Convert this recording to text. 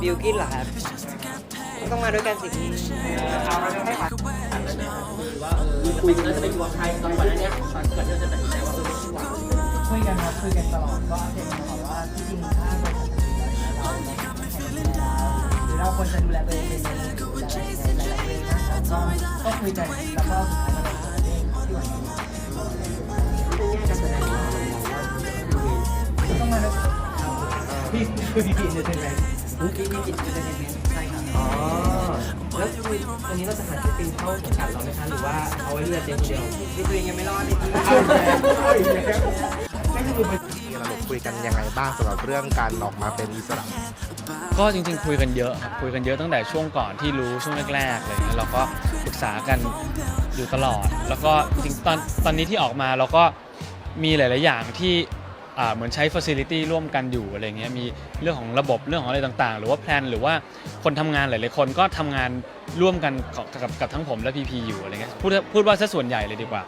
บิวกินเหรอครับต้องมาด้วยกันสิพี่เอาเราจะให้ผ่านว่าเออคุยกันแล้วจะไปอยู่กับใครตอนวันนั้นเนี่ยตอนก่อนที่เราจะตัดสินใจว่าเออไม่หวังคุยกันครับคุยกันตลอดก็อัปเดตกันตลอดว่าที่จริงถ้าเราทำสิ่งใดเราต้องให้ดูแลหรือเราควรจะดูแลตัวเองเป็นยังไงดูแลในหลายๆเรื่องนะครับก็ก็คุยกันแล้วก็สุดท้ายก็เลยตัดสินใจที่วันนี้ในแง่การแสดงของเราเรามองว่าต้องมาด้วยพี่คือพี่พี่เอนเตอร์เทนเมนต์ พี่พี่กินจะเป็นเมนใช่ครับอ๋อแล้วคือวันนี้เราจะหาศิลปินเข้าสัดเราไหมคะหรือว่าเอาไว้เลือกเจมคนเดียวพี่ตัวเองยังไม่รอดเลยพี่เอาอีกแล้วเอาอีกแล้วที่เราคุยกันยังไงบ้างสำหรับเรื่องการออกมาเป็นอิสระก็จริงๆ คุยกันเยอะครับคุยกันเยอะตั้งแต่ช่วงก่อนที่รู้ช่วงแรกๆเลยเราก็ปรึกษากันอยู่ตลอด แล้วก็จริงๆตอนตอนนี้ที่ออกมาเราก็มีหลาย ๆ อย่างที่ อ่าเหมือนใช้ facility ร่วมกันอยู่อะไรเงี้ยมีเรื่องของระบบเรื่องของอะไรต่างๆ หรือว่าแพลนหรือว่าคนทำงานหลายๆคนก็ทำงานร่วมกันกับกับกับทั้งผมและพีพีอยู่อะไรเงี้ยพูดพูดว่าซะส่วนใหญ่เลยดีกว่า